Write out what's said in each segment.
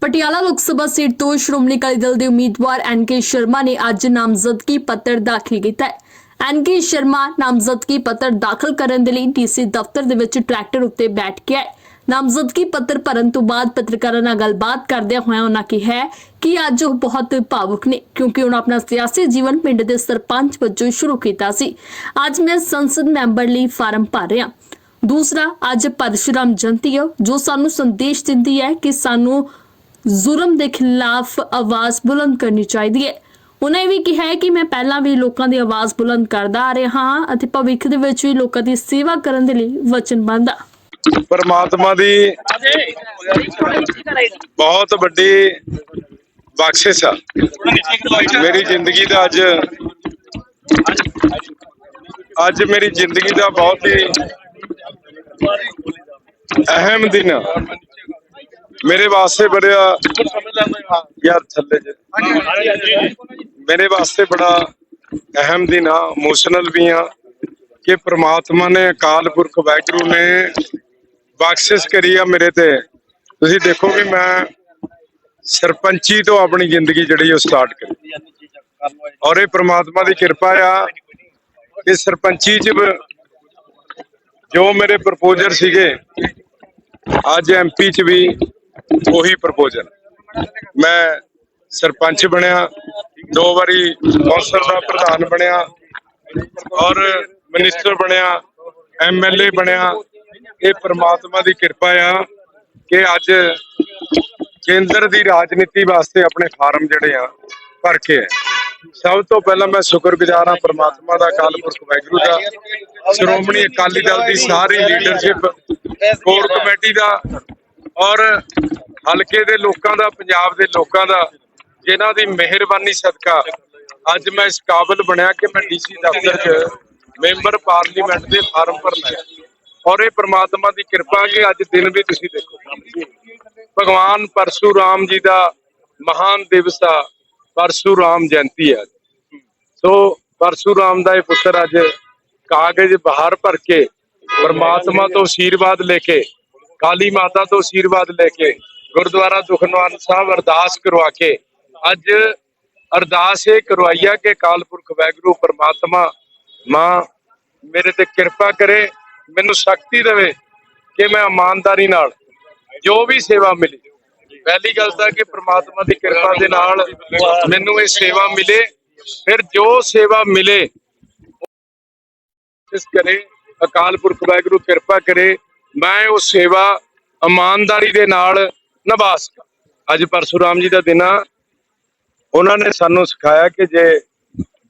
ਪਟਿਆਲਾ ਲੋਕ ਸਭਾ ਸੀਟ ਤੋਂ ਸ਼੍ਰੋਮਣੀ ਅਕਾਲੀ ਦਲ ਦੇ ਉਮੀਦਵਾਰ ਐਨਕੇ ਸ਼ਰਮਾ ਨੇ ਅੱਜ ਨਾਮਜ਼ਦਗੀ ਪੱਤਰ ਦਾਖਲ ਕੀਤਾ ਹੈ। ਐਨਕੇ ਸ਼ਰਮਾ ਨਾਮਜ਼ਦਗੀ ਪੱਤਰ ਦਾਖਲ ਕਰਨ ਦੇ ਲਈ ਡੀਸੀ ਦਫ਼ਤਰ ਦੇ ਵਿੱਚ ਟਰੈਕਟਰ ਉੱਤੇ ਬੈਠ ਗਿਆ ਹੈ। ਨਾਮਜ਼ਦਗੀ ਪੱਤਰ ਭਰਨ ਤੋਂ ਬਾਅਦ ਪੱਤਰਕਾਰਾਂ ਨਾਲ ਗੱਲਬਾਤ ਕਰਦਿਆਂ ਹੋਇਆਂ ਉਹਨਾਂ ਕਿਹਾ ਕਿ ਅੱਜ ਉਹ ਬਹੁਤ ਭਾਵੁਕ ਨੇ, ਕਿਉਂਕਿ ਉਹਨਾਂ ਆਪਣਾ ਸਿਆਸੀ ਜੀਵਨ ਪਿੰਡ ਦੇ ਸਰਪੰਚ ਵਜੋਂ ਸ਼ੁਰੂ ਕੀਤਾ ਸੀ। ਅੱਜ ਮੈਂ ਸੰਸਦ ਮੈਂਬਰ ਲਈ ਫਾਰਮ ਭਰ ਰਿਹਾ। ਦੂਸਰਾ, ਅੱਜ ਪਰਸ਼ੁਰਾਮ ਜਯੰਤੀ ਹੈ, ਜੋ ਸਾਨੂੰ ਸੰਦੇਸ਼ ਦਿੰਦੀ ਹੈ ਕਿ ਸਾਨੂੰ ਜ਼ੁਲਮ ਦੇ ਖਿਲਾਫ ਆਵਾਜ਼ ਬੁਲੰਦ ਕਰਨੀ ਚਾਹੀਦੀ ਹੈ। ਉਹਨਾਂ ਵੀ ਕਿਹਾ ਹੈ ਕਿ ਮੈਂ ਪਹਿਲਾਂ ਵੀ ਲੋਕਾਂ ਦੀ ਆਵਾਜ਼ ਬੁਲੰਦ ਕਰਦਾ ਆ ਰਿਹਾ ਹਾਂ ਅਤੇ ਭਵਿੱਖ ਦੇ ਵਿੱਚ ਵੀ ਲੋਕਾਂ ਦੀ ਸੇਵਾ ਕਰਨ ਦੇ ਲਈ ਵਚਨਬੱਧ ਹਾਂ। ਪਰਮਾਤਮਾ ਦੀ ਬਹੁਤ ਵੱਡੀ ਬਖਸ਼ਿਸ਼ ਆ। ਮੇਰੀ ਜ਼ਿੰਦਗੀ ਦਾ ਅੱਜ ਅੱਜ ਮੇਰੀ ਜ਼ਿੰਦਗੀ ਦਾ ਬਹੁਤ ਹੀ ਅਹਿਮ ਦਿਨ। ਮੇਰੇ ਵਾਸਤੇ ਬੜਾ ਯਾਰ ਥੱਲੇ ਜੇ। ਮੇਰੇ ਵਾਸਤੇ ਬੜਾ ਅਹਿਮ ਦਿਨ ਆ ਇਮੋਸ਼ਨਲ ਵੀ ਆ, ਕਿ ਪ੍ਰਮਾਤਮਾ ਨੇ, ਅਕਾਲ ਪੁਰਖ ਵਾਹਿਗੁਰੂ ਨੇ ਬਖਸ਼ਿਸ਼ ਕਰੀ ਆ ਮੇਰੇ ਤੇ। ਤੁਸੀਂ ਦੇਖੋ ਵੀ ਮੈਂ ਸਰਪੰਚੀ ਤੋਂ ਆਪਣੀ ਜ਼ਿੰਦਗੀ ਜਿਹੜੀ ਉਹ ਸਟਾਰਟ ਕਰੀ। ਔਰ ਇਹ ਪ੍ਰਮਾਤਮਾ ਦੀ ਕਿਰਪਾ ਆ ਕਿ ਸਰਪੰਚੀ ਚ ਬ- ਜੋ ਮੇਰੇ ਪ੍ਰਪੋਜ਼ਰ ਸੀਗੇ, ਅੱਜ ਐਮਪੀ ਚ ਵੀ ਉਹੀ ਪ੍ਰਪੋਜ਼ਲ ਮੈਂ ਸਰਪੰਚ ਬਣਿਆ, ਦੋ ਵਾਰੀ ਕੌਂਸਲ ਦਾ ਪ੍ਰਧਾਨ ਬਣਿਆ, ਔਰ ਮਿਨਿਸਟਰ ਬਣਿਆ ਐਮਐਲਏ ਬਣਿਆ ਇਹ ਪ੍ਰਮਾਤਮਾ ਦੀ ਕਿਰਪਾ ਆ ਕਿ ਅੱਜ ਕੇਂਦਰ ਦੀ ਰਾਜਨੀਤੀ ਵਾਸਤੇ ਆਪਣੇ ਫਾਰਮ ਜਿਹੜੇ ਆ ਭਰ ਕੇ ਆਏ। ਸਭ ਤੋਂ ਪਹਿਲਾਂ ਮੈਂ ਸ਼ੁਕਰਗੁਜ਼ਾਰ ਹਾਂ ਪ੍ਰਮਾਤਮਾ ਦਾ, ਅਕਾਲ ਪੁਰਖ ਵਾਹਿਗੁਰੂ ਦਾ। ਸ਼੍ਰੋਮਣੀ ਅਕਾਲੀ ਦਲ ਦੀ ਸਾਰੀ ਲੀਡਰਸ਼ਿਪ ਕੋਰ ਕਮੇਟੀ ਦਾ ਔਰ ਹਲਕੇ ਦੇ ਲੋਕਾਂ ਦਾ, ਪੰਜਾਬ ਦੇ ਲੋਕਾਂ ਦਾ, ਜਿਨ੍ਹਾਂ ਦੀ ਮਿਹਰਬਾਨੀ ਸਦਕਾ ਅੱਜ ਮੈਂ ਇਸ ਕਾਬਲ ਬਣਿਆ ਕਿ ਮੈਂ ਡੀਸੀ ਦਫ਼ਤਰ 'ਚ ਮੈਂਬਰ ਪਾਰਲੀਮੈਂਟ ਦੇ ਫਾਰਮ ਭਰਨਾ ਹੈ। ਔਰ ਇਹ ਪ੍ਰਮਾਤਮਾ ਦੀ ਕਿਰਪਾ ਕਿ ਅੱਜ ਦਿਨ ਵੀ ਤੁਸੀਂ ਦੇਖੋ। ਭਗਵਾਨ ਪਰਸ਼ੂਰਾਮ ਜੀ ਦਾ ਮਹਾਨ ਦਿਵਸ ਆ। ਪਰਸ਼ੂਰਾਮ ਜਯੰਤੀ ਹੈ। ਸੋ ਪਰਸ਼ੂਰਾਮ ਦਾ ਇਹ ਪੁੱਤਰ ਅੱਜ ਕਾਗਜ਼ ਬਾਹਰ ਭਰ ਕੇ ਪਰਮਾਤਮਾ ਤੋਂ ਆਸ਼ੀਰਵਾਦ ਲੈ ਕੇ, ਕਾਲੀ ਮਾਤਾ ਤੋਂ ਆਸ਼ੀਰਵਾਦ ਲੈ ਕੇ, ਗੁਰਦੁਆਰਾ ਦੁਖਨਿਵਾਰਨ ਸਾਹਿਬ ਅਰਦਾਸ ਕਰਵਾ ਕੇ, ਅੱਜ ਅਰਦਾਸ ਇਹ ਕਰਵਾਈ ਆ ਕਿ ਅਕਾਲ ਪੁਰਖ ਵਾਹਿਗੁਰੂ ਪਰਮਾਤਮਾ, ਮਾਂ, ਮੇਰੇ ਤੇ ਕਿਰਪਾ ਕਰੇ, ਮੈਨੂੰ ਸ਼ਕਤੀ ਦੇਵੇ ਕਿ ਮੈਂ ਇਮਾਨਦਾਰੀ ਨਾਲ ਜੋ ਵੀ ਸੇਵਾ ਮਿਲੀ ਪਹਿਲੀ ਗੱਲ ਤਾਂ ਕਿ ਪ੍ਰਮਾਤਮਾ ਦੀ ਕਿਰਪਾ ਦੇ ਨਾਲ ਮੈਨੂੰ ਇਹ ਸੇਵਾ ਮਿਲੇ। ਫਿਰ ਜੋ ਸੇਵਾ ਮਿਲੇ, ਇਸ ਕਰੇ, ਅਕਾਲ ਪੁਰਖ ਵਾਹਿਗੁਰੂ ਕਿਰਪਾ ਕਰੇ, ਮੈਂ ਉਹ ਸੇਵਾ ਇਮਾਨਦਾਰੀ ਦੇ ਨਾਲ ਨਿਭਾ ਸਕਾਂ ਅੱਜ ਪਰਸੂਰਾਮ ਜੀ ਦਾ ਦਿਨ ਆ। ਉਹਨਾਂ ਨੇ ਸਾਨੂੰ ਸਿਖਾਇਆ ਕਿ ਜੇ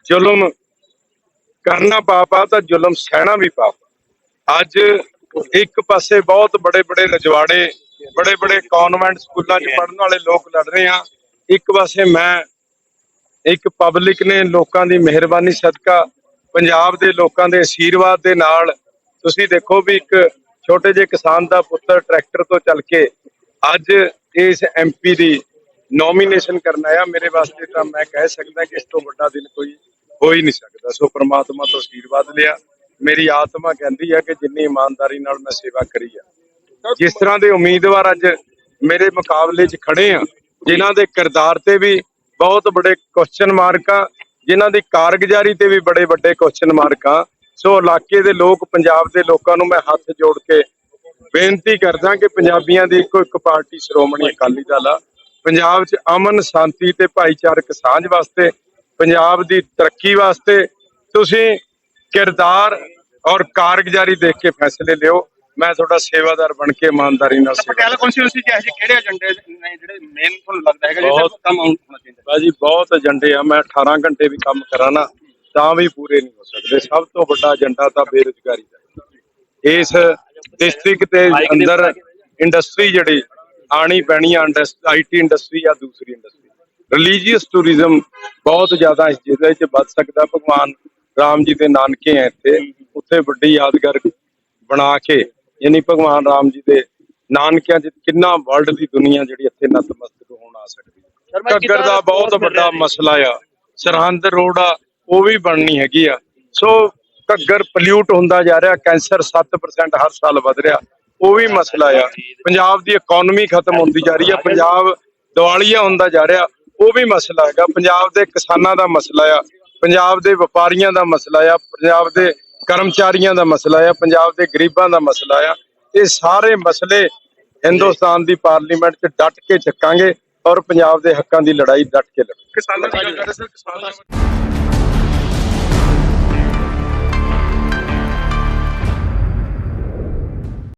ਜ਼ੁਲਮ ਕਰਨਾ ਪਾਪ ਆ, ਤਾਂ ਜ਼ੁਲਮ ਸਹਿਣਾ ਵੀ ਪਾਪ ਅੱਜ ਇੱਕ ਪਾਸੇ ਬਹੁਤ ਬੜੇ ਬੜੇ ਰਜਵਾੜੇ ਬੜੇ ਬੜੇ ਕਨਵੈਂਟ ਸਕੂਲਾਂ 'ਚ ਪੜ੍ਹਨ ਵਾਲੇ ਲੋਕ ਲੜ ਰਹੇ ਆ ਇੱਕ ਪਾਸੇ ਮੈਂ ਇੱਕ ਪਬਲਿਕ ਨੇ ਲੋਕਾਂ ਦੀ ਮਿਹਰਬਾਨੀ ਸਦਕਾ ਪੰਜਾਬ ਦੇ ਲੋਕਾਂ ਦੇ ਆਸ਼ੀਰਵਾਦ ਦੇ ਨਾਲ ਤੁਸੀਂ ਦੇਖੋ ਵੀ ਇੱਕ ਛੋਟੇ ਜਿਹੇ ਕਿਸਾਨ ਦਾ ਪੁੱਤਰ ਟਰੈਕਟਰ ਤੋਂ ਚੱਲ ਕੇ ਅੱਜ ਇਸ ਐਮਪੀ ਦੀ ਨੋਮੀਨੇਸ਼ਨ ਕਰਨ ਆਇਆ। ਮੇਰੇ ਵਾਸਤੇ ਤਾਂ ਮੈਂ ਕਹਿ ਸਕਦਾ ਕਿ ਇਸ ਤੋਂ ਵੱਡਾ ਦਿਨ ਕੋਈ ਹੋ ਹੀ ਨਹੀਂ ਸਕਦਾ। ਸੋ ਪ੍ਰਮਾਤਮਾ ਤੋਂ ਆਸ਼ੀਰਵਾਦ ਲਿਆ। ਮੇਰੀ ਆਤਮਾ ਕਹਿੰਦੀ ਹੈ ਕਿ ਜਿੰਨੀ ਇਮਾਨਦਾਰੀ ਨਾਲ ਮੈਂ ਸੇਵਾ ਕਰੀ ਆ ਜਿਸ ਤਰ੍ਹਾਂ ਦੇ ਉਮੀਦਵਾਰ ਅੱਜ ਮੇਰੇ ਮੁਕਾਬਲੇ 'ਚ ਖੜੇ ਆ, ਜਿਨ੍ਹਾਂ ਦੇ ਕਿਰਦਾਰ ਤੇ ਵੀ ਬਹੁਤ ਬੜੇ ਕੁਐਸਚਨ ਮਾਰਕ ਆ, ਜਿਨ੍ਹਾਂ ਦੀ ਕਾਰਗੁਜ਼ਾਰੀ ਤੇ ਵੀ ਬੜੇ ਵੱਡੇ ਕੁਐਸਚਨ ਮਾਰਕ ਆ। ਸੋ ਇਲਾਕੇ ਦੇ ਲੋਕ, ਪੰਜਾਬ ਦੇ ਲੋਕਾਂ ਨੂੰ ਮੈਂ ਹੱਥ ਜੋੜ ਕੇ ਬੇਨਤੀ ਕਰਦਾ ਕਿ ਪੰਜਾਬੀਆਂ ਦੀ ਇੱਕੋ ਇੱਕ ਪਾਰਟੀ ਸ਼੍ਰੋਮਣੀ ਅਕਾਲੀ ਦਲ ਆ। ਪੰਜਾਬ 'ਚ ਅਮਨ, ਸ਼ਾਂਤੀ ਤੇ ਭਾਈਚਾਰਕ ਸਾਂਝ ਵਾਸਤੇ, ਪੰਜਾਬ ਦੀ ਤਰੱਕੀ ਵਾਸਤੇ ਤੁਸੀਂ ਕਿਰਦਾਰ ਔਰ ਕਾਰਗੁਜ਼ਾਰੀ ਦੇਖ ਕੇ ਫੈਸਲੇ ਲਿਓ। ਮੈਂ ਤੁਹਾਡਾ ਸੇਵਾਦਾਰ ਬਣ ਕੇ ਇਮਾਨਦਾਰੀ ਨਾਲ ਸੇਵਾ ਪਟਿਆਲਾ ਕੌਂਸਟੀਟਿਊਂਸੀ ਚ ਜਿਹੇ ਕਿਹੜੇ ਏਜੰਡੇ ਨੇ ਜਿਹੜੇ ਮੇਨ ਤੁਹਾਨੂੰ ਲੱਗਦਾ ਹੈਗਾ ਬਹੁਤ- ਜਿਹੜਾ ਕੰਮ ਹੋਣਾ ਚਾਹੀਦਾ? ਬਾਜੀ ਬਹੁਤ ਏਜੰਡੇ ਆ। ਮੈਂ 18 ਘੰਟੇ ਵੀ ਕੰਮ ਕਰਾਂ ਨਾ ਤਾਂ ਵੀ ਪੂਰੇ ਨਹੀਂ ਹੋ ਸਕਦੇ। ਸਭ ਤੋਂ ਵੱਡਾ ਏਜੰਡਾ ਤਾਂ ਬੇਰੁਜ਼ਗਾਰੀ ਦਾ। ਇਸ ਡਿਸਟ੍ਰਿਕਟ ਦੇ ਅੰਦਰ ਇੰਡਸਟਰੀ ਜਿਹੜੀ ਆਣੀ ਪੈਣੀ ਆ ਆਈਟੀ ਇੰਡਸਟਰੀ ਜਾਂ ਦੂਸਰੀ ਇੰਡਸਟਰੀ ਰਿਲੀਜੀਅਸ ਟੂਰਿਜ਼ਮ ਬਹੁਤ ਜ਼ਿਆਦਾ ਇਸ ਜ਼ਿਲ੍ਹੇ 'ਚ ਵੱਧ ਸਕਦਾ। ਭਗਵਾਨ ਰਾਮ ਜੀ ਦੇ ਨਾਨਕੇ ਆ ਇੱਥੇ। ਉੱਥੇ ਵੱਡੀ ਯਾਦਗਾਰ ਬਣਾ ਕੇ ਯਾਨੀ ਭਗਵਾਨ ਰਾਮ ਜੀ ਦੇ ਨਾਨਕਿਆਂ 'ਚ ਕਿੰਨਾ ਵਰਲਡ ਦੀ ਦੁਨੀਆ ਜਿਹੜੀ ਇੱਥੇ ਨਤਮਸਤਕ ਹੋਣ ਆ ਸਕਦੀ ਹੈ। ਘੱਗਰ ਦਾ ਬਹੁਤ ਵੱਡਾ? ਮਸਲਾ ਆ। ਸਰਹੰਦ ਰੋਡ ਆ ਉਹ ਵੀ ਬਣਨੀ ਹੈਗੀ ਆ। ਸੋ ਘੱਗਰ ਪੋਲਿਊਟ ਹੁੰਦਾ ਜਾ ਰਿਹਾ ਕੈਂਸਰ 7% ਹਰ ਸਾਲ ਵਧ ਰਿਹਾ ਉਹ ਵੀ ਮਸਲਾ ਆ। ਪੰਜਾਬ ਦੀ ਇਕਨੋਮੀ ਖਤਮ ਹੁੰਦੀ ਜਾ ਰਹੀ ਆ ਪੰਜਾਬ ਦਿਵਾਲੀਆ ਹੁੰਦਾ ਜਾ ਰਿਹਾ ਉਹ ਵੀ ਮਸਲਾ ਹੈਗਾ। ਪੰਜਾਬ ਦੇ ਕਿਸਾਨਾਂ ਦਾ ਮਸਲਾ ਆ ਪੰਜਾਬ ਦੇ ਵਪਾਰੀਆਂ ਦਾ ਮਸਲਾ ਆ ਪੰਜਾਬ ਦੇ ਕਰਮਚਾਰੀਆਂ ਦਾ ਮਸਲਾ ਆ, ਪੰਜਾਬ ਦੇ ਗਰੀਬਾਂ ਦਾ ਮਸਲਾ ਆ। ਇਹ ਸਾਰੇ ਮਸਲੇ ਹਿੰਦੁਸਤਾਨ ਦੀ ਪਾਰਲੀਮੈਂਟ 'ਚ ਡਟ ਕੇ ਚੱਕਾਂਗੇ ਔਰ ਪੰਜਾਬ ਦੇ ਹੱਕਾਂ ਦੀ ਲੜਾਈ ਡਟ ਕੇ ਲੜਾਂਗੇ। ਕਿਸਾਨਾਂ